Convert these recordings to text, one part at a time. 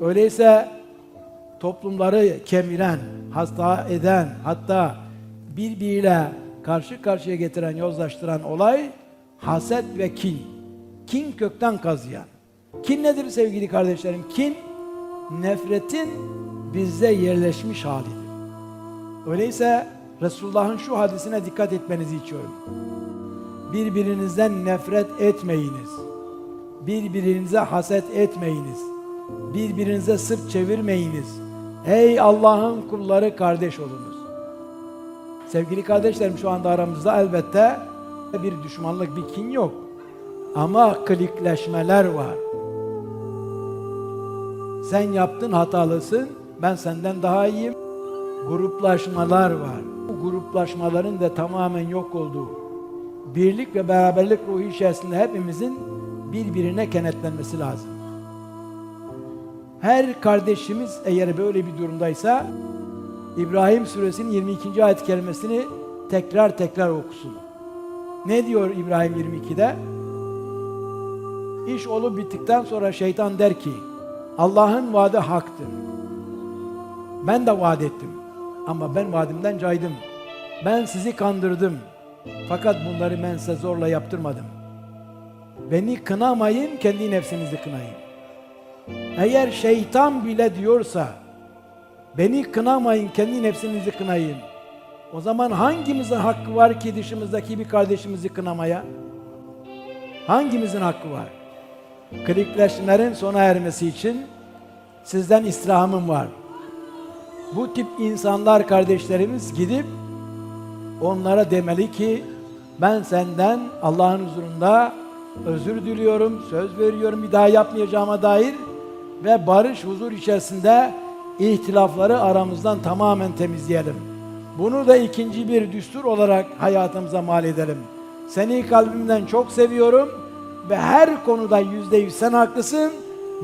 Öyleyse toplumları kemiren, hasta eden, hatta birbiriyle karşı karşıya getiren, yozlaştıran olay haset ve kin. Kin kökten kazıyan. Kin nedir sevgili kardeşlerim? Kin nefretin bizde yerleşmiş halidir. Öyleyse Resulullah'ın şu hadisine dikkat etmenizi içiyorum. Birbirinizden nefret etmeyiniz. Birbirinize haset etmeyiniz. Birbirinize sırt çevirmeyiniz. Ey Allah'ın kulları kardeş olunuz. Sevgili kardeşlerim şu anda aramızda elbette bir düşmanlık, bir kin yok. Ama klikleşmeler var. Sen yaptın hatalısın, ben senden daha iyiyim. Gruplaşmalar var. Bu gruplaşmaların da tamamen yok olduğu, birlik ve beraberlik ruhu içerisinde hepimizin birbirine kenetlenmesi lazım. Her kardeşimiz eğer böyle bir durumdaysa İbrahim suresinin 22. ayet kelimesini tekrar tekrar okusun. Ne diyor İbrahim 22'de? İş olup bittikten sonra şeytan der ki Allah'ın vaadi haktır. Ben de vaat ettim. Ama ben vaadimden caydım. Ben sizi kandırdım. Fakat bunları ben size zorla yaptırmadım. Beni kınamayın, kendi nefsinizi kınayın. Eğer şeytan bile diyorsa, beni kınamayın, kendi nefsinizi kınayın. O zaman hangimizin hakkı var ki dışımızdaki bir kardeşimizi kınamaya? Hangimizin hakkı var? Klikleşmelerin sona ermesi için sizden istirhamım var. Bu tip insanlar kardeşlerimiz gidip onlara demeli ki ben senden Allah'ın huzurunda özür diliyorum, söz veriyorum bir daha yapmayacağıma dair ve barış huzur içerisinde ihtilafları aramızdan tamamen temizleyelim. Bunu da ikinci bir düstur olarak hayatımıza mal edelim. Seni kalbimden çok seviyorum ve her konuda yüzde yüz sen haklısın.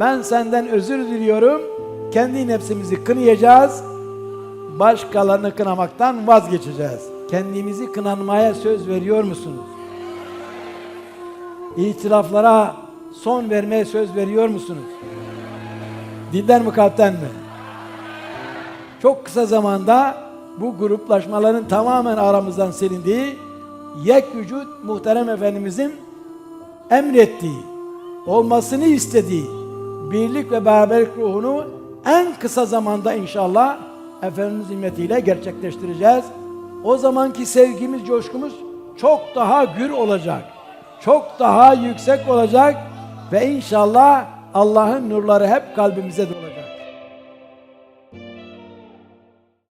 Ben senden özür diliyorum. Kendi nefsimizi kınayacağız. Başkalarını kınamaktan vazgeçeceğiz. Kendimizi kınanmaya söz veriyor musunuz? İtiraflara son vermeye söz veriyor musunuz? Dilden mi kalpten mi? Çok kısa zamanda bu gruplaşmaların tamamen aramızdan silindiği, yek vücut muhterem Efendimizin emrettiği, olmasını istediği birlik ve beraberlik ruhunu en kısa zamanda inşallah Efendimiz himmetiyle gerçekleştireceğiz. O zamanki sevgimiz, coşkumuz çok daha gür olacak. Çok daha yüksek olacak ve inşallah Allah'ın nurları hep kalbimize dolacak.